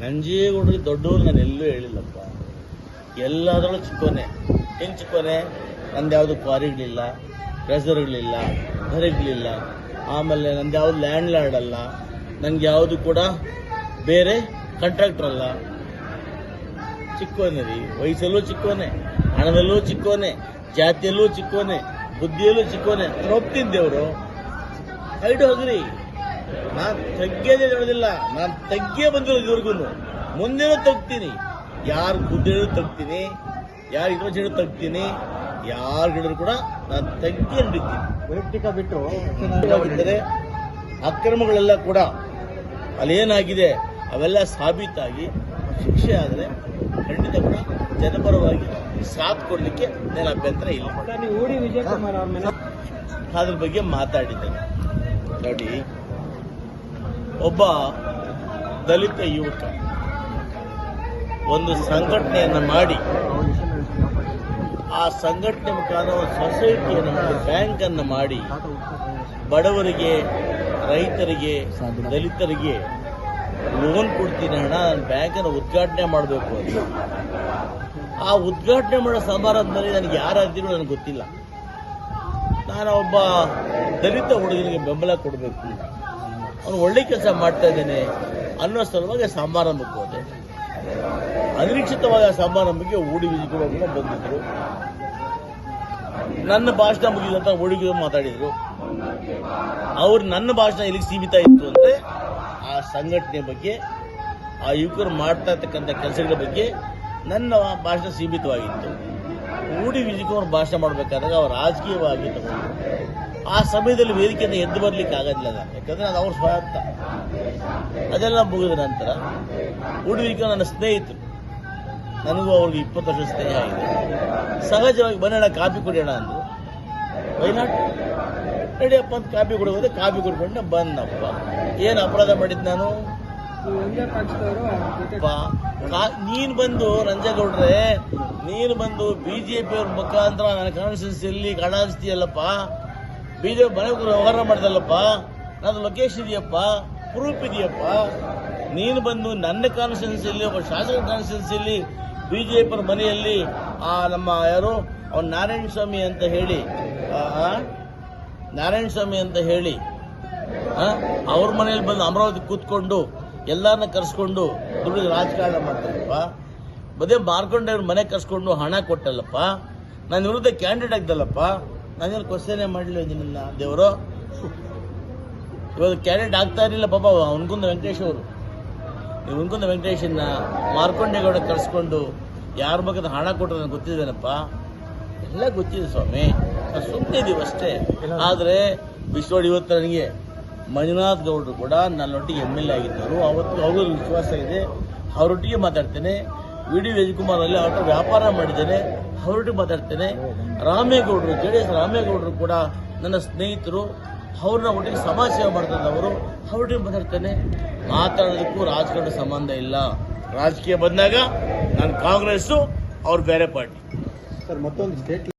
ನಂಜೇಗೌಡರಿಗೆ ದೊಡ್ಡವರು ನಾನು ಎಲ್ಲೂ ಹೇಳಿಲ್ಲಪ್ಪ. ಎಲ್ಲದರಲ್ಲೂ ಚಿಕ್ಕೋನೆ. ಹೆಂಗೆ ಚಿಕ್ಕೋನೆ? ನಂದು ಯಾವುದು ಕ್ವಾರಿಗಳಿಲ್ಲ ಟ್ರೆಸರ್ಗಳಿಲ್ಲ ಧರೆಗಳಿಲ್ಲ ಆಮೇಲೆ ನಂದು ಯಾವುದು ಲ್ಯಾಂಡ್ ಲಾರ್ಡ್ ಅಲ್ಲ. ನನಗೆ ಯಾವುದು ಕೂಡ ಬೇರೆ ಕಂಟ್ರಾಕ್ಟರ್ ಅಲ್ಲ. ಚಿಕ್ಕೋನೆ ರೀ. ವಯಸ್ಸಲ್ಲೂ ಚಿಕ್ಕೋನೆ, ಹಣದಲ್ಲೂ ಚಿಕ್ಕೋನೆ, ಜಾತಿಯಲ್ಲೂ ಚಿಕ್ಕೋನೆ, ಬುದ್ಧಿಯಲ್ಲೂ ಚಿಕ್ಕೋನೆ. ಅವರು ಐಡು ಹೋಗ್ರಿ. ನಾನು ತಗ್ಗೇದೇ ಹೇಳೋದಿಲ್ಲ ನಾನು ತಗ್ಗೇ ಬಂದಿರೋದು ಇವ್ರಿಗೂ ಮುಂದೆನೂ ತಗ್ತೀನಿ. ಯಾರು ಹೇಳಿದ್ರು ತಗ್ತೀನಿ. ಯಾರು ಇರೋ ಹೇಳಿದ್ರು ತಗ್ತೀನಿ. ಯಾರು ಹೇಳಿದ್ರು ಕೂಡ ನಾನು ತಗ್ಗಿ ಅಂದಿದ್ದೀನಿ ವೈಯಕ್ತಿಕ ಬಿಟ್ಟು ಬಿಟ್ಟರೆ ಅಕ್ರಮಗಳೆಲ್ಲ ಕೂಡ ಅಲ್ಲೇನಾಗಿದೆ ಅವೆಲ್ಲ ಸಾಬೀತಾಗಿ ಶಿಕ್ಷೆ ಆದರೆ ಖಂಡಿತ ಕೂಡ ಜನಪರವಾಗಿ ಸಾಥ್ ಕೊಡಲಿಕ್ಕೆ ನನ್ನ ಅಭ್ಯಂತರ ಇಲ್ಲ. ಅದ್ರ ಬಗ್ಗೆ ಮಾತಾಡಿದ್ದೇನೆ. ನೋಡಿ ಒಬ್ಬ ದಲಿತ ಯುವಕ ಒಂದು ಸಂಘಟನೆಯನ್ನು ಮಾಡಿ, ಆ ಸಂಘಟನೆ ಮುಖಾಂತರ ಒಂದು ಸೊಸೈಟಿಯನ್ನು, ಒಂದು ಬ್ಯಾಂಕನ್ನು ಮಾಡಿ ಬಡವರಿಗೆ, ರೈತರಿಗೆ, ದಲಿತರಿಗೆ ಲೋನ್ ಕೊಡ್ತೀನಿ ಹಣ ನಾನು ಬ್ಯಾಂಕನ್ನು ಉದ್ಘಾಟನೆ ಮಾಡಬೇಕು ಅಂತ. ಆ ಉದ್ಘಾಟನೆ ಮಾಡೋ ಸಮಾರಂಭದಲ್ಲಿ ನನಗೆ ಯಾರಾದ್ರೂ ನನಗೆ ಗೊತ್ತಿಲ್ಲ. ನಾನು ಒಬ್ಬ ದಲಿತ ಹುಡುಗನಿಗೆ ಬೆಂಬಲ ಕೊಡಬೇಕು ಅವನು ಒಳ್ಳೆ ಕೆಲಸ ಮಾಡ್ತಾ ಇದ್ದೇನೆ ಅನ್ನೋ ಆ ಸಮಾರಂಭಕ್ಕೆ ಹೋದೆ. ಅನಿರೀಕ್ಷಿತವಾದ ಸಮಾರಂಭಕ್ಕೆ ಓಡಿ ಕೂಡ ಬಂದಿದ್ರು. ನನ್ನ ಭಾಷಣ ಮುಗಿದಂತ ಹುಡುಗಿರು ಮಾತಾಡಿದ್ರು. ಅವ್ರು ನನ್ನ ಭಾಷಣ ಇಲ್ಲಿಗೆ ಸೀಮಿತ ಇತ್ತು ಅಂದ್ರೆ ಆ ಸಂಘಟನೆ ಬಗ್ಗೆ, ಆ ಯುವಕರು ಮಾಡ್ತಾ ಇರ್ತಕ್ಕಂಥ ಕೆಲಸಗಳ ಬಗ್ಗೆ ನನ್ನ ಭಾಷಣ ಸೀಮಿತವಾಗಿತ್ತು. ಊಡಿ ವಿಜಯಕುಮಾರ್ ಭಾಷಣ ಮಾಡಬೇಕಾದಾಗ ಅವ್ರು ರಾಜಕೀಯವಾಗಿ ತಗೊಂಡು ಆ ಸಮಯದಲ್ಲಿ ವೇದಿಕೆಯನ್ನು ಎದ್ದು ಬರ್ಲಿಕ್ಕೆ ಆಗೋದಿಲ್ಲ ನಾನು ಯಾಕಂದ್ರೆ ಅದು ಅವ್ರ ಸ್ವಾರ್ಥ ಅದೆಲ್ಲ ಮುಗಿದ ನಂತರ ಉಡುವಿಕ ನನ್ನ ಸ್ನೇಹಿತರು, ನನಗೂ ಅವ್ರಿಗೆ ಇಪ್ಪತ್ತು ವರ್ಷ ಸ್ನೇಹ ಆಗಿದೆ. ಸಹಜವಾಗಿ ಬನ್ನಣ ಕಾಫಿ ಕುಡಿಯೋಣ ಅಂದ್ರು. ವೈನಾಟ್ ನಡಿಯಪ್ಪ ಅಂತ ಕಾಫಿ ಕುಡಿಯೋದೆ ಕಾಫಿ ಕುಡ್ಕೊಂಡು ಬಂದಪ್ಪ ಏನು ಅಪರಾಧ ಮಾಡಿದ್ ನಾನು? ನೀನ್ ಬಂದು ರಂಜೇಗೌಡ್ರೆ ನೀನು ಬಂದು ಬಿಜೆಪಿ ಅವ್ರ ಮುಖಾಂತರ ನನ್ನ ಕಾನ್ಸ್ಟಿಟ್ಯೂನ್ಸಿಯಲ್ಲಿ ಎಲ್ಲಿ ಹಂಚ್ತೀಯಲ್ಲಪ್ಪ ಬಿಜೆಪಿ ಮನೆ ವ್ಯವಹಾರ ಮಾಡ್ದಲ್ಲಪ್ಪ? ನನ್ನ ಲೊಕೇಶನ್ ಇದೆಯಪ್ಪ? ಪ್ರೂಫ್ ಇದೆಯಪ್ಪ? ನೀನು ಬಂದು ನನ್ನ ಕಾನ್ಸ್ಟಿಟ್ಯೂನ್ಸಿಯಲ್ಲಿ ಒಬ್ಬ ಶಾಸಕ ಕಾನ್ಸ್ಟಿಟ್ಯೂನ್ಸಿಯಲ್ಲಿ ಬಿಜೆಪಿ ಪರ ಮನೆಯಲ್ಲಿ, ಆ ನಮ್ಮ ಯಾರು? ಅವ್ನು ನಾರಾಯಣ ಸ್ವಾಮಿ ಅಂತ ಹೇಳಿ ನಾರಾಯಣ ಸ್ವಾಮಿ ಅಂತ ಹೇಳಿ ಅವ್ರ ಮನೆಯಲ್ಲಿ ಬಂದು ಅಮರಾವತಿ ಕೂತ್ಕೊಂಡು ಎಲ್ಲರನ್ನ ಕರ್ಸ್ಕೊಂಡು ದುಡ್ಡು ರಾಜಕಾರಣ ಮಾಡ್ತಾರಪ್ಪ. ಬದೇ ಮಾರ್ಕೊಂಡವ್ರ ಮನೆ ಕರ್ಸ್ಕೊಂಡು ಹಣ ಕೊಟ್ಟಲ್ಲಪ್ಪ. ನನ್ನ ವಿರುದ್ಧ ಕ್ಯಾಂಡಿಡೇಟ್ ಆಗ್ದಲ್ಲಪ್ಪ. ನಾನೇನು ಕ್ವಶನೇ ಮಾಡಲಿಲ್ಲ ನಿನ್ನ ದೇವರು. ಇವಾಗ ಕ್ಯಾಂಡಿಡೇಟ್ ಆಗ್ತಾ ಇರಲಿಲ್ಲ ಪಾಪ ಅನ್ಕುಂದ ವೆಂಕಟೇಶ್ ಅವರು. ನೀವು ಅನ್ಕುಂದ ವೆಂಕಟೇಶನ್ನ ಮಾರ್ಕೊಂಡೇಗೌಡ ಕರ್ಸ್ಕೊಂಡು ಯಾರ ಬಗ್ಗೆ ಹಣ ಕೊಟ್ಟರೆ ನನಗೆ ಗೊತ್ತಿದ್ದೇನಪ್ಪ ಎಲ್ಲ ಗೊತ್ತಿದೆ ಸ್ವಾಮಿ. ನಾವು ಸುಮ್ಮನೆ ಅಷ್ಟೇ. ಆದರೆ ಬಿಸ್ನೋಡಿ ಇವತ್ತು ನನಗೆ ಮಂಜುನಾಥ್ ಗೌಡರು ಕೂಡ ನನ್ನೊಟ್ಟಿಗೆ ಎಂ ಎಲ್ ಎ ಆಗಿದ್ದರು. ಅವತ್ತು ಅವರು ವಿಶ್ವಾಸ ಇದೆ. ಅವರೊಟ್ಟಿಗೆ ಮಾತಾಡ್ತೇನೆ. ವಿ ಡಿ ವಿಜಯಕುಮಾರಲ್ಲಿ ಅಲ್ಲಿ ಅವ್ರ ವ್ಯಾಪಾರ ಮಾಡಿದ್ದೇನೆ. ಅವರೊಟ್ಟಿಗೆ ಮಾತಾಡ್ತೇನೆ. ರಾಮೇಗೌಡರು, ಜೆ ಡಿ ಎಸ್ ರಾಮೇಗೌಡರು ಕೂಡ ನನ್ನ ಸ್ನೇಹಿತರು, ಅವ್ರನ್ನ ಒಟ್ಟಿಗೆ ಸಮಾಜ ಸೇವೆ ಮಾಡ್ತಾರೆ ಅವರೊಟ್ಟಿಗೆ ಮಾತಾಡ್ತೇನೆ. ಮಾತಾಡೋದಕ್ಕೂ ರಾಜಕಾರಣ ಸಂಬಂಧ ಇಲ್ಲ. ರಾಜಕೀಯ ಬಂದಾಗ ನಾನು ಕಾಂಗ್ರೆಸ್ಸು, ಅವ್ರು ಬೇರೆ ಪಾರ್ಟಿ. ಸರ್, ಮತ್ತೊಂದು